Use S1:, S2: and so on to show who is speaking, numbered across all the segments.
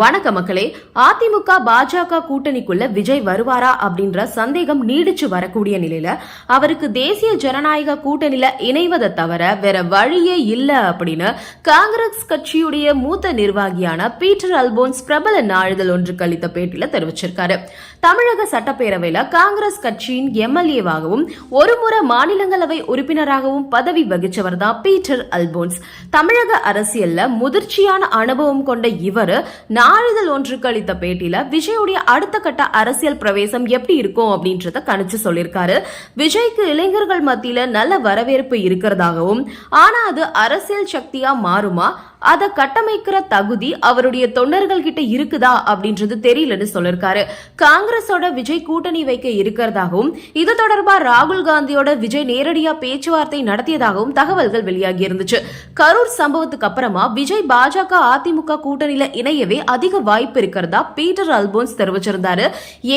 S1: வணக்க மக்களே அதிமுக பாஜக கூட்டணிக்குள்ள விஜய் வருவாரா அப்படின்ற சந்தேகம் நீடிச்சு வரக்கூடிய நிலையில அவருக்கு தேசிய ஜனநாயக கூட்டணியில இணைவதை தவிர வேற வழியே இல்ல அப்படின்னு காங்கிரஸ் கட்சியுடைய மூத்த நிர்வாகியான பீட்டர் அல்போன்ஸ் பிரபல நாளிதழ் ஒன்றுக்கு அளித்த பேட்டியில தெரிவிச்சிருக்காரு. தமிழக சட்டப்பேரவையில காங்கிரஸ் கட்சியின் எம்எல்ஏவாகவும் ஒருமுறை மாநிலங்களவை உறுப்பினராகவும் பதவி வகிச்சவர் தான் பீட்டர் அல்போன்ஸ். தமிழக அரசியல்ல முதிர்ச்சியான அனுபவம் கொண்ட இவர் நாளிதழ் ஒன்றுக்கு அளித்த பேட்டியில விஜயுடைய அடுத்த கட்ட அரசியல் பிரவேசம் எப்படி இருக்கும் அப்படின்றத கணிச்சு சொல்லியிருக்காரு. விஜய்க்கு இளைஞர்கள் மத்தியில நல்ல வரவேற்பு இருக்கிறதாகவும் ஆனா அது அரசியல் சக்தியா மாறுமா? அதை கட்டமைக்கிற தகுதி அவருடைய தொண்டர்கள் கிட்ட இருக்குதா அப்படின்றது தெரியலன்னு சொல்லிருக்காரு. காங்கிரஸோட விஜய் கூட்டணி வைக்க இருக்கிறதாகவும் இது தொடர்பா ராகுல் காந்தியோட விஜய் நேரடியா பேச்சுவார்த்தை நடத்தியதாகவும் தகவல்கள் வெளியாகி இருந்துச்சு. கரூர் சம்பவத்துக்கு அப்புறமா விஜய் பாஜக அதிமுக கூட்டணியில இணையவே அதிக வாய்ப்பு இருக்கிறதா பீட்டர் அல்போன்ஸ் தெரிவிச்சிருந்தாரு.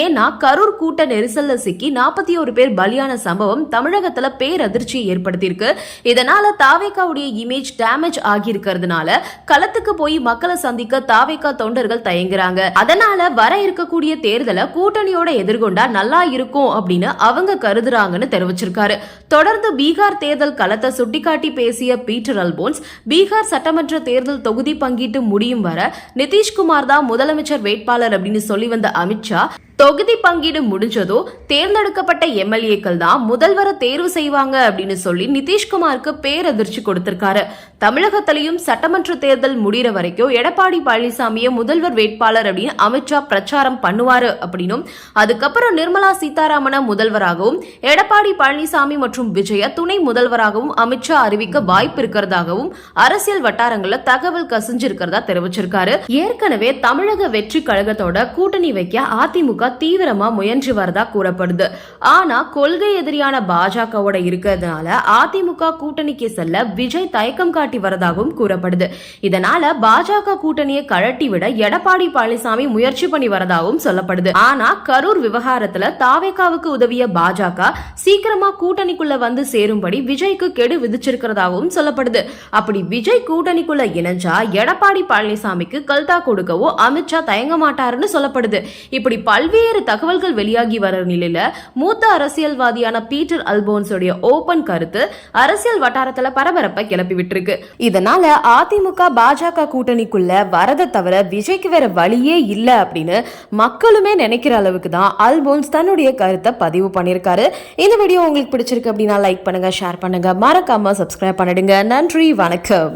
S1: ஏன்னா கரூர் கூட்ட நெரிசல்ல சிக்கி நாற்பத்தி ஒரு பேர் பலியான சம்பவம் தமிழகத்துல பேரதிர்ச்சியை ஏற்படுத்தியிருக்கு. இதனால தாவேகாவுடைய இமேஜ் டேமேஜ் ஆகியிருக்கிறதுனால களத்துக்கு போய் மக்களை சந்திக்க தாவேகா தொண்டர்கள் தயங்குறாங்க. அதனால வர இருக்கக்கூடிய தேர்தலை கூட்டணியோட எதிர்கொண்டா நல்லா இருக்கும் அப்படின்னு அவங்க கருதுறாங்கன்னு தெரிவிச்சிருக்காரு. தொடர்ந்து பீகார் தேர்தல் களத்தை சுட்டிக்காட்டி பேசிய பீட்டர் அல்போன்ஸ் பீகார் சட்டமன்ற தேர்தல் தொகுதி பங்கீட்டு முடியும் வர நிதிஷ்குமார் தான் முதலமைச்சர் வேட்பாளர் அப்படின்னு சொல்லி வந்த அமித்ஷா தொகுதி பங்கீடு முடிஞ்சதோ தேர்ந்தெடுக்கப்பட்ட எம்எல்ஏக்கள் தான் முதல்வரை தேர்வு செய்வாங்க அப்படின்னு சொல்லி நிதிஷ்குமாருக்கு பேரதிர்ச்சி கொடுத்திருக்காரு. தமிழகத்திலையும் சட்டமன்ற தேர்தல் முடிகிற வரைக்கும் எடப்பாடி பழனிசாமியை முதல்வர் வேட்பாளர் அப்படின்னு அமித்ஷா பிரச்சாரம் பண்ணுவாரு அப்படின்னும் அதுக்கப்புறம் நிர்மலா சீதாராமன முதல்வராகவும் எடப்பாடி பழனிசாமி மற்றும் விஜய துணை முதல்வராகவும் அமித்ஷா அறிவிக்க வாய்ப்பு இருக்கிறதாகவும் அரசியல் வட்டாரங்களில் தகவல் கசிஞ்சிருக்கிறதா தெரிவிச்சிருக்காரு. ஏற்கனவே தமிழக வெற்றி கழகத்தோட கூட்டணி வைக்க அதிமுக தீவிரமா முயன்று வரதா கூறப்படுது. ஆனா கொள்கை எதிரியான பாஜகவோட இருக்கிறதுனால அதிமுக கூட்டணிக்கு செல்ல விஜய் தயக்கம் காட்டி வரதாகவும் கூறப்படுது. இதனால பாஜக கூட்டணியை கழட்டி விட எடப்பாடி பழனிசாமி முயற்சி பண்ணி வரதாகவும் சொல்லப்படுது. ஆனா கரூர் விவகாரத்துல தாவேக்காவுக்கு உதவிய பாஜக சீக்கிரமா கூட்டணிக்குள்ள வந்து சேரும்படி விஜய்க்கு கெடு விதிச்சிருக்கிறதாகவும் சொல்லப்படுது. அப்படி விஜய் கூட்டணிக்குள்ள இணைஞ்சா எடப்பாடி பழனிசாமிக்கு கல்தா கொடுக்கவோ அமித்ஷா தயங்க மாட்டாருன்னு சொல்லப்படுது. இப்படி பல்வேறு தகவல்கள் வெளியாகி வர நிலையில மூத்த அரசியல்வாதியான பீட்டர் அல்போன்ஸுடைய ஓபன் கருத்து அரசியல் வட்டாரத்துல பரபரப்பை கிளப்பி விட்டுருக்கு. இதனால அதிமுக பாஜக கூட்டணிக்குள்ள வரதை தவிர விஜய்க்கு வேற வழியே இல்ல அப்படின்னு மக்களுமே நினைக்கிற அளவுக்கு தான் அல்போன்ஸ் தன்னுடைய கருத்தை பதிவு பண்ணியிருக்காரு. இந்த வீடியோ உங்களுக்கு பிடிச்சிருக்கு அப்படின்னா லைக் பண்ணுங்க ஷேர் பண்ணுங்க. மறக்காம சப்ஸ்கிரைப் பண்ணிடுங்க. நன்றி வணக்கம்.